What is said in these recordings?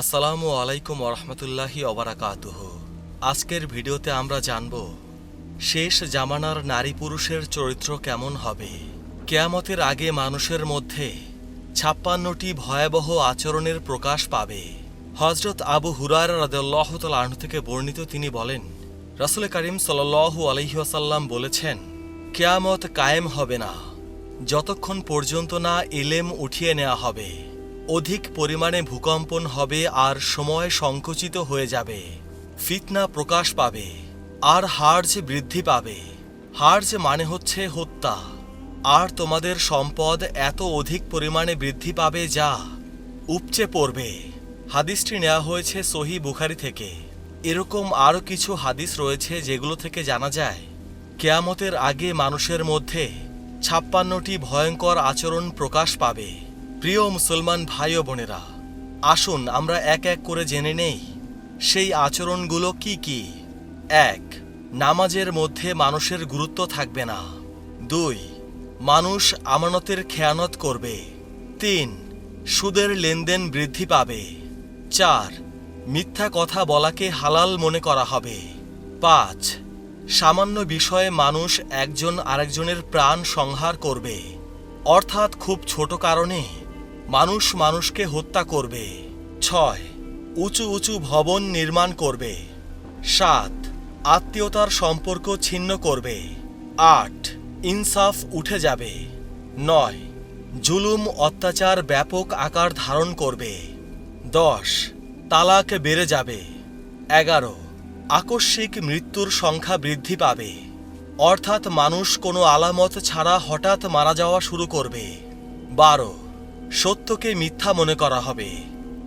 আসসালামু আলাইকুম ওরহমতুল্লাহি অবরাকাতুহ আজকের ভিডিওতে আমরা জানব, শেষ জামানার নারী পুরুষের চরিত্র কেমন হবে? কেয়ামতের আগে মানুষের মধ্যে ছাপ্পান্নটি ভয়াবহ আচরণের প্রকাশ পাবে। হজরত আবু হুরার রাদুল্লাহ আহ থেকে বর্ণিত তিনি বলেন, রাসুল করিম সাল্লু আলহিহাসাল্লাম বলেছেন, কেয়ামত কায়েম হবে না, যতক্ষণ পর্যন্ত না এলেম উঠিয়ে নেওয়া হবে। অধিক পরিমাণে ভূকম্পন হবে আর সময় সংকুচিত হয়ে যাবে। ফিতনা প্রকাশ পাবে, আর হার্জ বৃদ্ধি পাবে। হার্জ মানে হচ্ছে হত্যা। আর তোমাদের সম্পদ এত অধিক পরিমাণে বৃদ্ধি পাবে যা উপচে পড়বে। হাদিসটি নেওয়া হয়েছে সহি বুখারি থেকে। এরকম আরও কিছু হাদিস রয়েছে যেগুলো থেকে জানা যায়, কেয়ামতের আগে মানুষের মধ্যে ছাপ্পান্নটি ভয়ঙ্কর আচরণ প্রকাশ পাবে। প্রিয় মুসলমান ভাই ও বোনেরা, আসুন আমরা এক এক করে জেনে নেই, সেই আচরণগুলো কি কি? এক, নামাজের মধ্যে মানুষের গুরুত্ব থাকবে না। দুই, মানুষ আমানতের খেয়ানত করবে। তিন, সুদের লেনদেন বৃদ্ধি পাবে। চার, মিথ্যা কথা বলাকে হালাল মনে করা হবে। পাঁচ, সামান্য বিষয়ে মানুষ একজন আরেকজনের প্রাণ সংহার করবে। অর্থাৎ খুব ছোট কারণে মানুষ মানুষকে হত্যা করবে। ছয়, উঁচু উঁচু ভবন নির্মাণ করবে। সাত, আত্মীয়তার সম্পর্ক ছিন্ন করবে। আট, ইনসাফ উঠে যাবে। নয়, জুলুম অত্যাচার ব্যাপক আকার ধারণ করবে। দশ, তালাক বেড়ে যাবে। এগারো, আকস্মিক মৃত্যুর সংখ্যা বৃদ্ধি পাবে। অর্থাৎ মানুষ কোনো আলামত ছাড়া হঠাৎ মারা যাওয়া শুরু করবে। বারো সত্যকে মিথ্যা মনে করা হবে,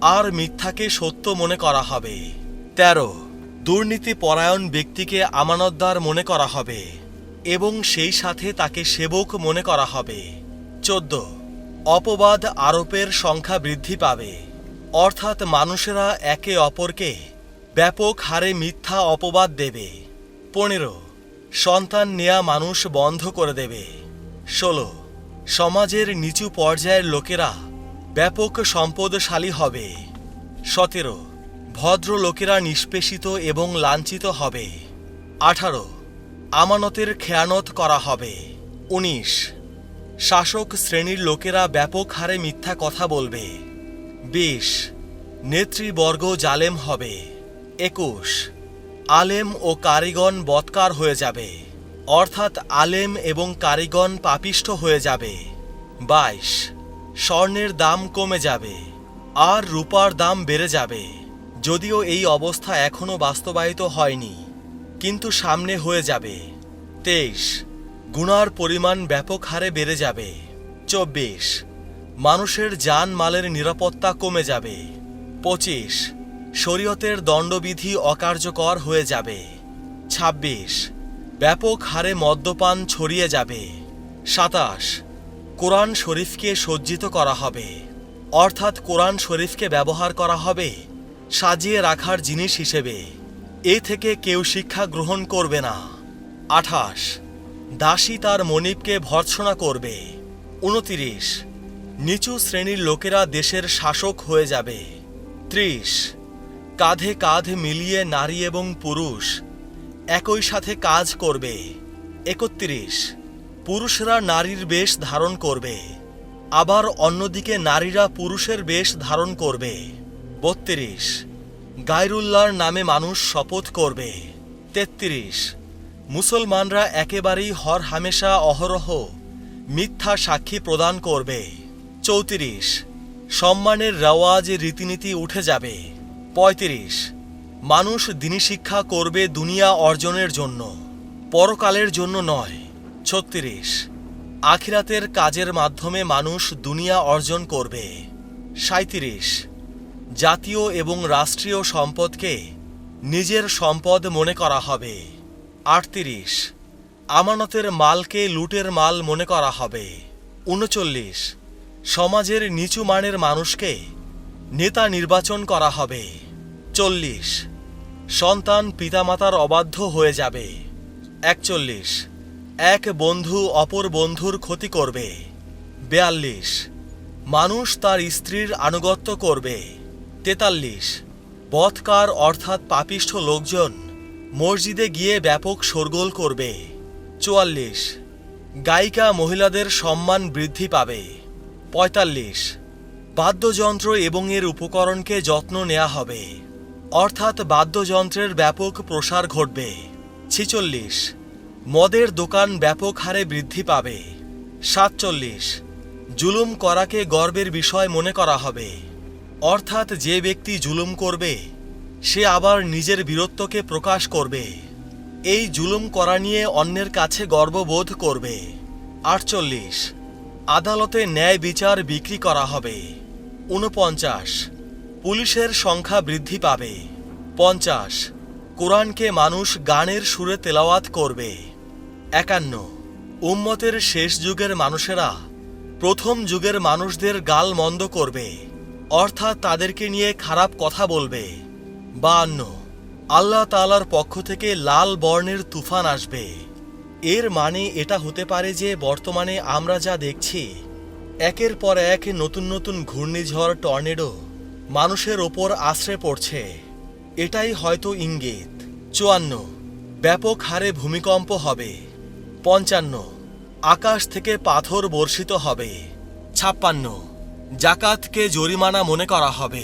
আর মিথ্যাকে সত্য মনে করা হবে। তেরো দুর্নীতি পরায়ণ ব্যক্তিকে আমানতদার মনে করা হবে, এবং সেই সাথে তাকে সেবক মনে করা হবে। চোদ্দ, অপবাদ আরোপের সংখ্যা বৃদ্ধি পাবে, অর্থাৎ মানুষেরা একে অপরকে ব্যাপক হারে মিথ্যা অপবাদ দেবে। পনেরো, সন্তান নেয়া মানুষ বন্ধ করে দেবে। ষোলো সমাজের নিচু পর্যায়ের লোকেরা ব্যাপক সম্পদশালী হবে। সতেরো, ভদ্র লোকেরা নিষ্পেষিত এবং লাঞ্ছিত হবে। আঠারো, আমানতের খেয়ানত করা হবে। উনিশ, শাসক শ্রেণির লোকেরা ব্যাপক হারে মিথ্যা কথা বলবে। বিশ, নেতৃবর্গ জালেম হবে। একুশ, আলেম ও কারিগণ বৎকার হয়ে যাবে। অর্থাৎ আলেম এবং কারিগণ পাপিষ্ঠ হয়ে যাবে। বাইশ, স্বর্ণের দাম কমে যাবে, আর রূপার দাম বেড়ে যাবে। যদিও এই অবস্থা এখনও বাস্তবায়িত হয়নি, কিন্তু সামনে হয়ে যাবে। তেইশ গুণার পরিমাণ ব্যাপক হারে বেড়ে যাবে। চব্বিশ, মানুষের যান মালের নিরাপত্তা কমে যাবে। পঁচিশ, শরীয়তের দণ্ডবিধি অকার্যকর হয়ে যাবে। ২৬ ব্যাপক হারে মদ্যপান ছড়িয়ে যাবে। সাতাশ, কোরআন শরীফকে সজ্জিত করা হবে। অর্থাৎ কোরআন শরীফকে ব্যবহার করা হবে সাজিয়ে রাখার জিনিস হিসেবে। এ থেকে কেউ শিক্ষা গ্রহণ করবে না। আঠাশ, দাসী তার মনিবকে ভর্ৎসনা করবে। উনতিরিশ, নিচু শ্রেণির লোকেরা দেশের শাসক হয়ে যাবে। ত্রিশ, কাঁধে কাঁধ মিলিয়ে নারী এবং পুরুষ একই সাথে কাজ করবে। একত্রিশ। পুরুষরা নারীর বেশ ধারণ করবে। আবার অন্যদিকে নারীরা পুরুষের বেশ ধারণ করবে। বত্রিশ। গায়রুল্লাহর নামে মানুষ শপথ করবে। তেত্রিশ। মুসলমানরা একেবারেই হর হামেশা অহরহ, মিথ্যা সাক্ষী প্রদান করবে। চৌত্রিশ। সম্মানের রেওয়াজ রীতিনীতি উঠে যাবে। পঁয়ত্রিশ। মানুষ দিনী শিক্ষা করবে দুনিয়া অর্জনের জন্য, পরকালের জন্য নয়। ছত্রিশ। আখিরাতের কাজের মাধ্যমে মানুষ দুনিয়া অর্জন করবে। সাঁত্রিশ জাতীয় এবং রাষ্ট্রীয় সম্পদকে নিজের সম্পদ মনে করা হবে। আটত্রিশ। আমানতের মালকে লুটের মাল মনে করা হবে। উনচল্লিশ। সমাজের নিচু মানের মানুষকে নেতা নির্বাচন করা হবে। চল্লিশ সন্তান পিতামাতার অবাধ্য হয়ে যাবে। একচল্লিশ। এক বন্ধু অপর বন্ধুর ক্ষতি করবে। বেয়াল্লিশ। মানুষ তার স্ত্রীর আনুগত্য করবে। তেতাল্লিশ। বৎকার অর্থাৎ পাপিষ্ঠ লোকজন মসজিদে গিয়ে ব্যাপক শোরগোল করবে। চুয়াল্লিশ। গায়িকা মহিলাদের সম্মান বৃদ্ধি পাবে। পঁয়তাল্লিশ। বাদ্যযন্ত্র এবং এর উপকরণকে যত্ন নেওয়া হবে। অর্থাৎ বাদ্যযন্ত্রের ব্যাপক প্রসার ঘটবে। ছিচল্লিশ। মদের দোকান ব্যাপক হারে বৃদ্ধি পাবে। সাতচল্লিশ। জুলুম করাকে গর্বের বিষয় মনে করা হবে। অর্থাৎ যে ব্যক্তি জুলুম করবে, সে আবার নিজের বীরত্বকে প্রকাশ করবে। এই জুলুম করা নিয়ে অন্যের কাছে গর্ববোধ করবে। আটচল্লিশ। আদালতে ন্যায় বিচার বিক্রি করা হবে। ঊনপঞ্চাশ পুলিশের সংখ্যা বৃদ্ধি পাবে। পঞ্চাশ। কোরআনকে মানুষ গানের সুরে তেলাওয়াত করবে। একান্ন। উম্মতের শেষ যুগের মানুষেরা প্রথম যুগের মানুষদের গাল মন্দ করবে, অর্থাৎ তাদেরকে নিয়ে খারাপ কথা বলবে। বান্ন আল্লাহ তালার পক্ষ থেকে লাল বর্ণের তুফান আসবে। এর মানে এটা হতে পারে যে বর্তমানে আমরা যা দেখছি, একের পর এক নতুন নতুন ঘূর্ণিঝড়, টর্নেডো মানুষের ওপর আশ্রে পড়ছে। এটাই হয়তো ইঙ্গিত। চুয়ান্ন। ব্যাপক হারে ভূমিকম্প হবে। পঞ্চান্ন। আকাশ থেকে পাথর বর্ষিত হবে। ছাপ্পান্ন। জাকাতকে জরিমানা মনে করা হবে।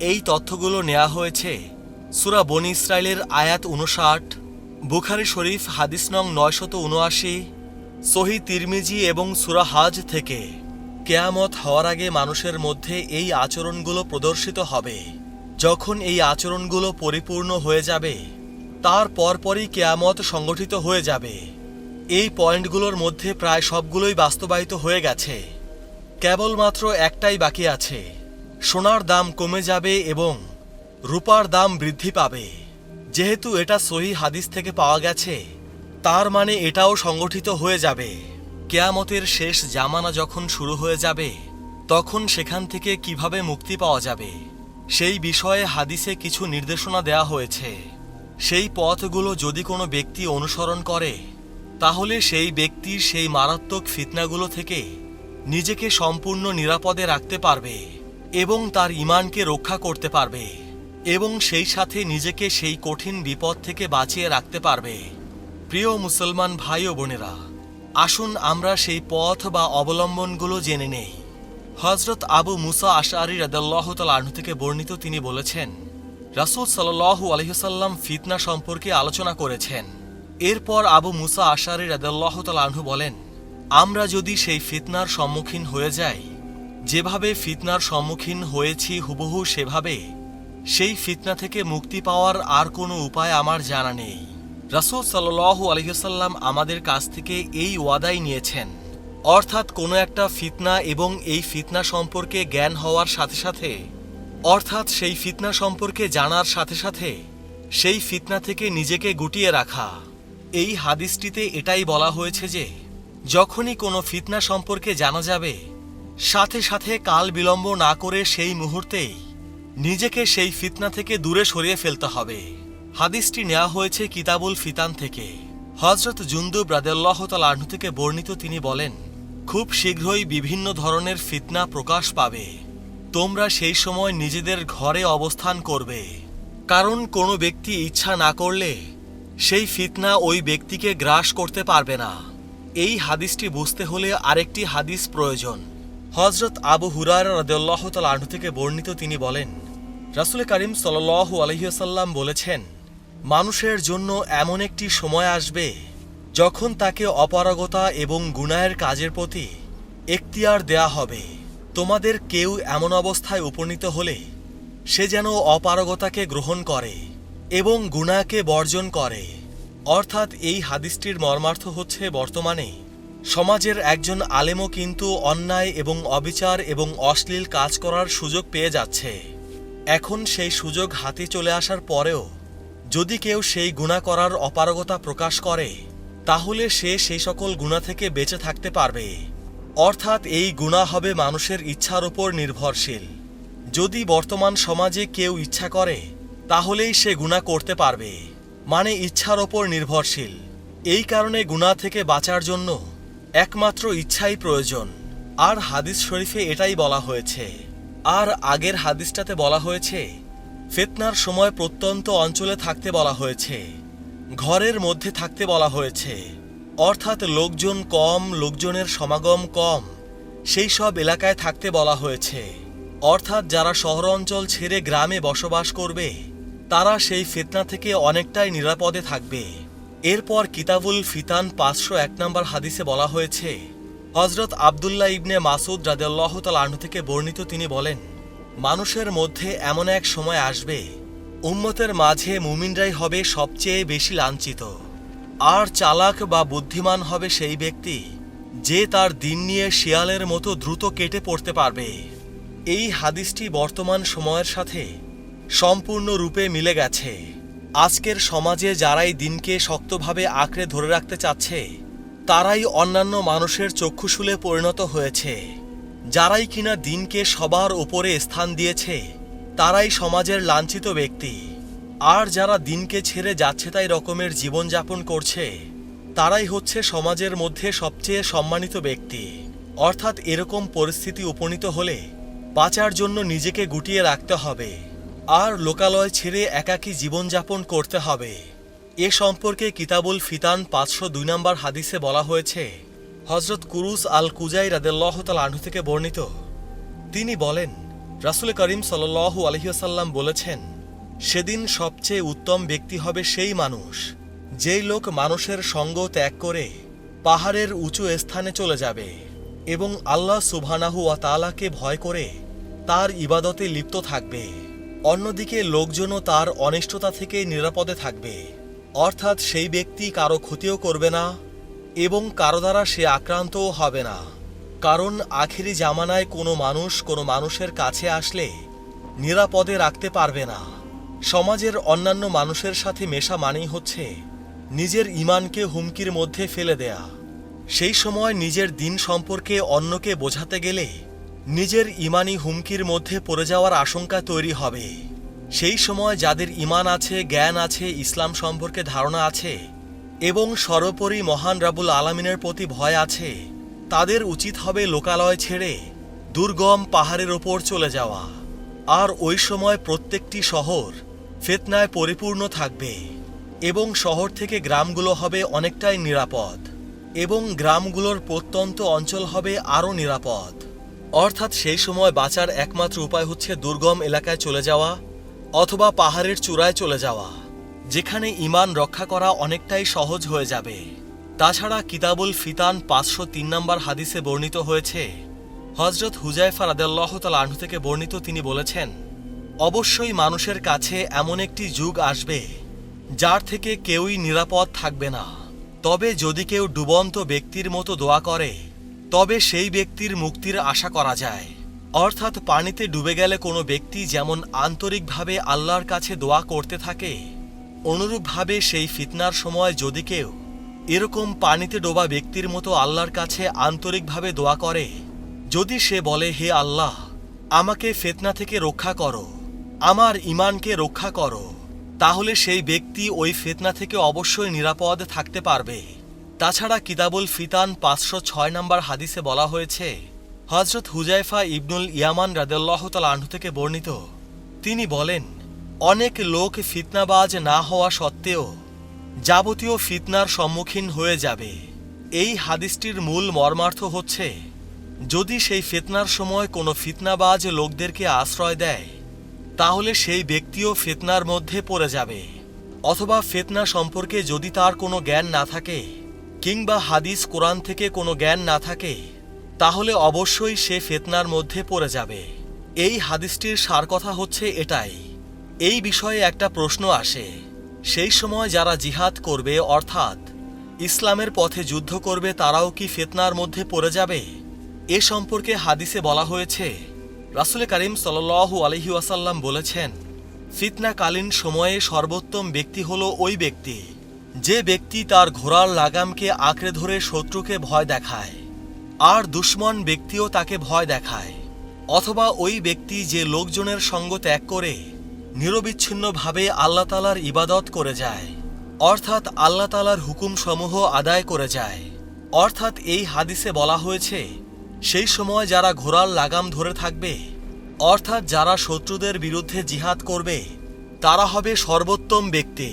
এই তথ্যগুলো নেওয়া হয়েছে সুরা বনি ইসরায়েলের আয়াত উনষাট, বুখারি শরীফ হাদিস নং নয়শত উনআশি সহি তিরমিজি এবং সুরা হাজ থেকে। কেয়ামত হওয়ার আগে মানুষের মধ্যে এই আচরণগুলো প্রদর্শিত হবে। যখন এই আচরণগুলো পরিপূর্ণ হয়ে যাবে, তার পরপরই কেয়ামত সংগঠিত হয়ে যাবে। এই পয়েন্টগুলোর মধ্যে প্রায় সবগুলোই বাস্তবায়িত হয়ে গেছে। কেবলমাত্র একটাই বাকি আছে। সোনার দাম কমে যাবে এবং রূপার দাম বৃদ্ধি পাবে। যেহেতু এটা সহি হাদিস থেকে পাওয়া গেছে, তার মানে এটাও সংগঠিত হয়ে যাবে। কেয়ামতের শেষ জামানা যখন শুরু হয়ে যাবে, তখন সেখান থেকে কীভাবে মুক্তি পাওয়া যাবে? সেই বিষয়ে হাদিসে কিছু নির্দেশনা দেওয়া হয়েছে। সেই পথগুলো যদি কোনো ব্যক্তি অনুসরণ করে, তাহলে সেই ব্যক্তির সেই মারাত্মক ফিতনাগুলো থেকে নিজেকে সম্পূর্ণ নিরাপদে রাখতে পারবে এবং তার ইমানকে রক্ষা করতে পারবে এবং সেই সাথে নিজেকে সেই কঠিন বিপদ থেকে বাঁচিয়ে রাখতে পারবে। প্রিয় মুসলমান ভাই ও বোনেরা আসুন আমরা সেই পথ বা অবলম্বনগুলো জেনে নেই। হজরত আবু মুসা আশারি রাদাল্লাহ আনহু থেকে বর্ণিত তিনি বলেছেন, রাসূল সাল্লাল্লাহু আলহিহসাল্লাম ফিতনা সম্পর্কে আলোচনা করেছেন। এরপর আবু মুসা আশারি রাদাল্লাহ আনহু বলেন, আমরা যদি সেই ফিতনার সম্মুখীন হয়ে যাই, যেভাবে ফিতনার সম্মুখীন হয়েছি হুবহু সেভাবে, সেই ফিতনা থেকে মুক্তি পাওয়ার আর কোনো উপায় আমার জানা নেই। রাসূল সাল্লাল্লাহু আলহিহসাল্লাম আমাদের কাছ থেকে এই ওয়াদাই নিয়েছেন। অর্থাৎ কোনো একটা ফিতনা এবং এই ফিতনা সম্পর্কে জ্ঞান হওয়ার সাথে সাথে, অর্থাৎ সেই ফিতনা সম্পর্কে জানার সাথে সাথে, সেই ফিতনা থেকে নিজেকে গুটিয়ে রাখা। এই হাদিসটিতে এটাই বলা হয়েছে যে, যখনই কোনো ফিতনা সম্পর্কে জানা যাবে, সাথে সাথে কাল বিলম্ব না করে সেই মুহূর্তেই নিজেকে সেই ফিতনা থেকে দূরে সরিয়ে ফেলতে হবে। হাদিসটি নেওয়া হয়েছে কিতাবুল ফিতান থেকে। হজরত জুন্দুব রাদেল্লাহ তালাহু থেকে বর্ণিত তিনি বলেন, খুব শীঘ্রই বিভিন্ন ধরনের ফিতনা প্রকাশ পাবে। তোমরা সেই সময় নিজেদের ঘরে অবস্থান করবে। কারণ কোনো ব্যক্তি ইচ্ছা না করলে সেই ফিতনা ওই ব্যক্তিকে গ্রাস করতে পারবে না। এই হাদিসটি বুঝতে হলে আরেকটি হাদিস প্রয়োজন। হজরত আবু হুরার রদুল্লাহ তালাহু থেকে বর্ণিত তিনি বলেন, রাসুল করিম সাল্লু আলহিসাল্লাম বলেছেন মানুষের জন্য এমন একটি সময় আসবে যখন তাকে অপারগতা এবং গুনায়ের কাজের প্রতি এখতিয়ার দেয়া হবে। তোমাদের কেউ এমন অবস্থায় উপনীত হলে সে যেন অপারগতাকে গ্রহণ করে এবং গুনাকে বর্জন করে। অর্থাৎ এই হাদিসটির মর্মার্থ হচ্ছে বর্তমানে সমাজের একজন আলেমও কিন্তু অন্যায় এবং অবিচার এবং অশ্লীল কাজ করার সুযোগ পেয়ে যাচ্ছে। এখন সেই সুযোগ হাতে চলে আসার পরেও যদি কেউ সেই গুণা করার অপারগতা প্রকাশ করে, তাহলে সে সেই সকল গুণা থেকে বেঁচে থাকতে পারবে। অর্থাৎ এই গুণা হবে মানুষের ইচ্ছার উপর নির্ভরশীল। যদি বর্তমান সমাজে কেউ ইচ্ছা করে, তাহলেই সে গুণা করতে পারবে। মানে ইচ্ছার ওপর নির্ভরশীল। এই কারণে গুণা থেকে বাঁচার জন্য একমাত্র ইচ্ছাই প্রয়োজন। আর হাদিস শরীফে এটাই বলা হয়েছে। আর আগের হাদিসটাতে বলা হয়েছে ফেতনার সময় প্রত্যন্ত অঞ্চলে থাকতে বলা হয়েছে। ঘরের মধ্যে থাকতে বলা হয়েছে। অর্থাৎ লোকজন কম, লোকজনের সমাগম কম, সেই সব এলাকায় থাকতে বলা হয়েছে। অর্থাৎ যারা শহর অঞ্চল ছেড়ে গ্রামে বসবাস করবে, তারা সেই ফেতনা থেকে অনেকটাই নিরাপদে থাকবে। এরপর কিতাবুল ফিতান পাঁচশো এক নম্বর হাদিসে বলা হয়েছে হজরত আবদুল্লাহ ইবনে মাসুদ রাদেল্লাহ তালাহ্ন থেকে বর্ণিত তিনি বলেন মানুষের মধ্যে এমন এক সময় আসবে, উম্মতের মাঝে মুমিনরাই হবে সবচেয়ে বেশি লাঞ্ছিত। আর চালাক বা বুদ্ধিমান হবে সেই ব্যক্তি, যে তার দিন নিয়ে শিয়ালের মতো দ্রুত কেটে পড়তে পারবে। এই হাদিসটি বর্তমান সময়ের সাথে সম্পূর্ণরূপে মিলে গেছে। আজকের সমাজে যারাই দিনকে শক্তভাবে আঁকড়ে ধরে রাখতে চাচ্ছে, তারাই অন্যান্য মানুষের চক্ষুশুলে পরিণত হয়েছে। যারাই কিনা দিনকে সবার ওপরে স্থান দিয়েছে, তারাই সমাজের লাঞ্ছিত ব্যক্তি। আর যারা দিনকে ছেড়ে যাচ্ছে তাই রকমের জীবনযাপন করছে, তারাই হচ্ছে সমাজের মধ্যে সবচেয়ে সম্মানিত ব্যক্তি। অর্থাৎ এরকম পরিস্থিতি উপনীত হলে বাঁচার জন্য নিজেকে গুটিয়ে রাখতে হবে, আর লোকালয় ছেড়ে একাকী জীবনযাপন করতে হবে। এ সম্পর্কে কিতাবুল ফিতান পাঁচশো দুই নম্বর হাদিসে বলা হয়েছে হজরত কুরুস আল কুজাই রাদেল্লাহ তাল আনহু থেকে বর্ণিত। তিনি বলেন, রাসুল করিম সাল্লাহ আলহিহাসাল্লাম বলেছেন, সেদিন সবচেয়ে উত্তম ব্যক্তি হবে সেই মানুষ, যেই লোক মানুষের সঙ্গ ত্যাগ করে পাহাড়ের উঁচু স্থানে চলে যাবে এবং আল্লাহ সুবহানাহু ওয়া তাআলাকে ভয় করে তার ইবাদতে লিপ্ত থাকবে। অন্যদিকে লোকজনও তার অনিষ্টতা থেকে নিরাপদে থাকবে। অর্থাৎ সেই ব্যক্তি কারও ক্ষতিও করবে না এবং কারও দ্বারা সে আক্রান্তও হবে না। কারণ আখেরি জামানায় কোনো মানুষ কোনো মানুষের কাছে আসলে নিরাপদে রাখতে পারবে না। সমাজের অন্যান্য মানুষের সাথে মেশা মানেই হচ্ছে নিজের ইমানকে হুমকির মধ্যে ফেলে দেয়া। সেই সময় নিজের দিন সম্পর্কে অন্যকে বোঝাতে গেলে নিজের ইমানি হুমকির মধ্যে পড়ে যাওয়ার আশঙ্কা তৈরি হবে। সেই সময় যাদের ইমান আছে, জ্ঞান আছে, ইসলাম সম্পর্কে ধারণা আছে এবং সর্বোপরি মহান রাবুল আলমিনের প্রতি ভয় আছে। তাদের উচিত হবে লোকালয় ছেড়ে দুর্গম পাহাড়ের ওপর চলে যাওয়া। আর ওই সময় প্রত্যেকটি শহর ফেতনায় পরিপূর্ণ থাকবে এবং শহর থেকে গ্রামগুলো হবে অনেকটাই নিরাপদ এবং গ্রামগুলোর প্রত্যন্ত অঞ্চল হবে আরও নিরাপদ। অর্থাৎ সেই সময় বাঁচার একমাত্র উপায় হচ্ছে দুর্গম এলাকায় চলে যাওয়া অথবা পাহাড়ের চূড়ায় চলে যাওয়া। যেখানে ইমান রক্ষা করা অনেকটাই সহজ হয়ে যাবে। তাছাড়া কিতাবুল ফিতান পাঁচশো তিন নম্বর হাদিসে বর্ণিত হয়েছে হজরত হুজাইফা রাদাল্লাহ তাল থেকে বর্ণিত তিনি বলেছেন, অবশ্যই মানুষের কাছে এমন একটি যুগ আসবে, যার থেকে কেউই নিরাপদ থাকবে না। তবে যদি কেউ ডুবন্ত ব্যক্তির মতো দোয়া করে, তবে সেই ব্যক্তির মুক্তির আশা করা যায়। অর্থাৎ পানিতে ডুবে গেলে কোনো ব্যক্তি যেমন আন্তরিকভাবে আল্লাহর কাছে দোয়া করতে থাকে অনুরূপভাবে সেই ফিতনার সময় যদি কেউ এরকম পানিতে ডোবা ব্যক্তির মতো আল্লাহর কাছে আন্তরিকভাবে দোয়া করে, যদি সে বলে, হে আল্লাহ, আমাকে ফেতনা থেকে রক্ষা করো, আমার ইমানকে রক্ষা করো, তাহলে সেই ব্যক্তি ওই ফেতনা থেকে অবশ্যই নিরাপদ থাকতে পারবে। তাছাড়া কিতাবুল ফিতান পাঁচশো ছয় নম্বর হাদিসে বলা হয়েছে হজরত হুজাইফা ইবনুল ইয়ামান রাদেল্লাহ তাল আহ্ন থেকে বর্ণিত, তিনি বলেন অনেক লোক ফিতনাবাজ না হওয়া সত্ত্বেও যাবতীয় ফিতনার সম্মুখীন হয়ে যাবে। এই হাদিসটির মূল মর্মার্থ হচ্ছে, যদি সেই ফিতনার সময় কোনো ফিতনাবাজ লোকদেরকে আশ্রয় দেয়, তাহলে সেই ব্যক্তিও ফিতনার মধ্যে পড়ে যাবে। অথবা ফেতনা সম্পর্কে যদি তার কোনো জ্ঞান না থাকে, কিংবা হাদিস কোরআন থেকে কোনো জ্ঞান না থাকে, তাহলে অবশ্যই সে ফেতনার মধ্যে পড়ে যাবে। এই হাদিসটির সার কথা হচ্ছে এটাই। এই বিষয়ে একটা প্রশ্ন আসে। সেই সময় যারা জিহাদ করবে, অর্থাৎ ইসলামের পথে যুদ্ধ করবে, তারাও কি ফেতনার মধ্যে পড়ে যাবে? এ সম্পর্কে হাদিসে বলা হয়েছে, রাসুল করিম সাল্লু আলহি ওয়াসাল্লাম বলেছেন, ফিতনাকালীন সময়ে সর্বোত্তম ব্যক্তি হলো ওই ব্যক্তি, যে ব্যক্তি তার ঘোড়ার লাগামকে আঁকড়ে ধরে শত্রুকে ভয় দেখায়, আর দুশ্মন ব্যক্তিও তাকে ভয় দেখায়, অথবা ওই ব্যক্তি যে লোকজনের সঙ্গ ত্যাগ করে নিরবিচ্ছিন্নভাবে আল্লাহ তালার ইবাদত করে যায়। অর্থাৎ আল্লাহ তালার হুকুমসমূহ আদায় করে যায়। অর্থাৎ এই হাদিসে বলা হয়েছে, সেই সময় যারা ঘোড়ার লাগাম ধরে থাকবে, অর্থাৎ যারা শত্রুদের বিরুদ্ধে জিহাদ করবে, তারা হবে সর্বোত্তম ব্যক্তি।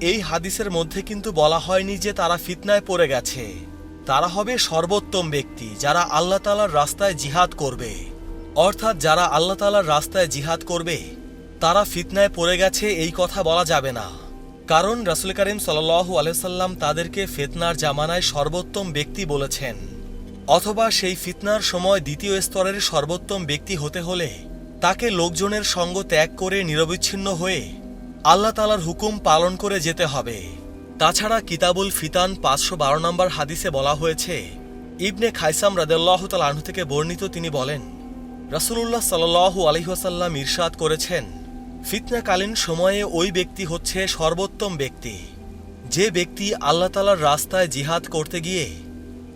এই হাদিসের মধ্যে কিন্তু বলা হয়নি যে তারা ফিতনায় পড়ে গেছে। তারা হবে সর্বোত্তম ব্যক্তি যারা আল্লাহ তালার রাস্তায় জিহাদ করবে। অর্থাৎ যারা আল্লাহ তালার রাস্তায় জিহাদ করবে তারা ফিতনায় পড়ে গেছে, এই কথা বলা যাবে না। কারণ রাসুল করিম সাল্লাহ আলসাল্লাম তাদেরকে ফিতনার জামানায় সর্বোত্তম ব্যক্তি বলেছেন। অথবা সেই ফিতনার সময় দ্বিতীয় স্তরের সর্বোত্তম ব্যক্তি হতে হলে তাকে লোকজনের সঙ্গ ত্যাগ করে নিরবিচ্ছিন্ন হয়ে আল্লাহ তালার হুকুম পালন করে যেতে হবে। তাছাড়া কিতাবুল ফিতান পাঁচশো বারো নম্বর হাদিসে বলা হয়েছে, ইবনে খাইসাম রাদেল্লাহ তালাহু থেকে বর্ণিত তিনি বলেন, রাসুলুল্লাহ সাল্লাহ আলহিহাসাল্লাম ইরশাদ করেছেন ফিতনাকালীন সময়ে ওই ব্যক্তি হচ্ছে সর্বোত্তম ব্যক্তি। যে ব্যক্তি আল্লাহ তালার রাস্তায় জিহাদ করতে গিয়ে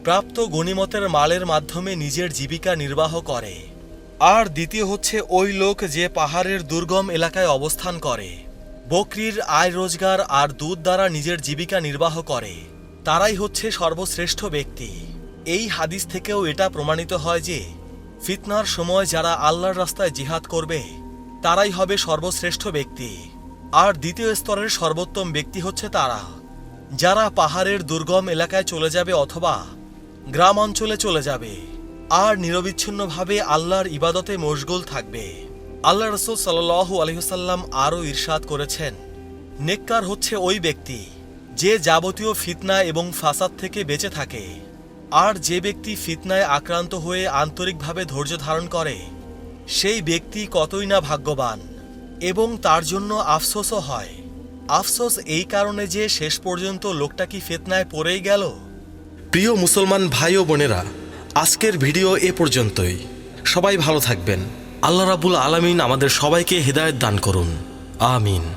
প্রাপ্ত গণিমতের মালের মাধ্যমে নিজের জীবিকা নির্বাহ করে। আর দ্বিতীয় হচ্ছে ওই লোক যে পাহাড়ের দুর্গম এলাকায় অবস্থান করে। বকরির আয় রোজগার আর দুধ দ্বারা নিজের জীবিকা নির্বাহ করে। তারাই হচ্ছে সর্বশ্রেষ্ঠ ব্যক্তি। এই হাদিস থেকেও এটা প্রমাণিত হয় যে ফিতনার সময় যারা আল্লাহর রাস্তায় জিহাদ করবে তারাই হবে সর্বশ্রেষ্ঠ ব্যক্তি। আর দ্বিতীয় স্তরের সর্বোত্তম ব্যক্তি হচ্ছে তারা। যারা পাহাড়ের দুর্গম এলাকায় চলে যাবে অথবা গ্রাম অঞ্চলে চলে যাবে। আর নিরবিচ্ছিন্নভাবে আল্লাহর ইবাদতে মশগুল থাকবে। আল্লাহ রসুল সাল্লাহ আলহিহসাল্লাম আরও ইরশাদ করেছেন, নেককার হচ্ছে ওই ব্যক্তি যে যাবতীয় ফিতনা এবং ফাসাদ থেকে বেঁচে থাকে। আর যে ব্যক্তি ফিতনায় আক্রান্ত হয়ে আন্তরিকভাবে ধৈর্য ধারণ করে সেই ব্যক্তি কতই না ভাগ্যবান, এবং তার জন্য আফসোসও হয়। আফসোস এই কারণে যে শেষ পর্যন্ত লোকটা কি ফেতনায় পড়েই গেল? প্রিয় মুসলমান ভাই ও বোনেরা, আজকের ভিডিও এ পর্যন্তই। সবাই ভালো থাকবেন। আল্লাহ রাবুল আলমিন আমাদের সবাইকে হৃদায়ত দান করুন। আমিন।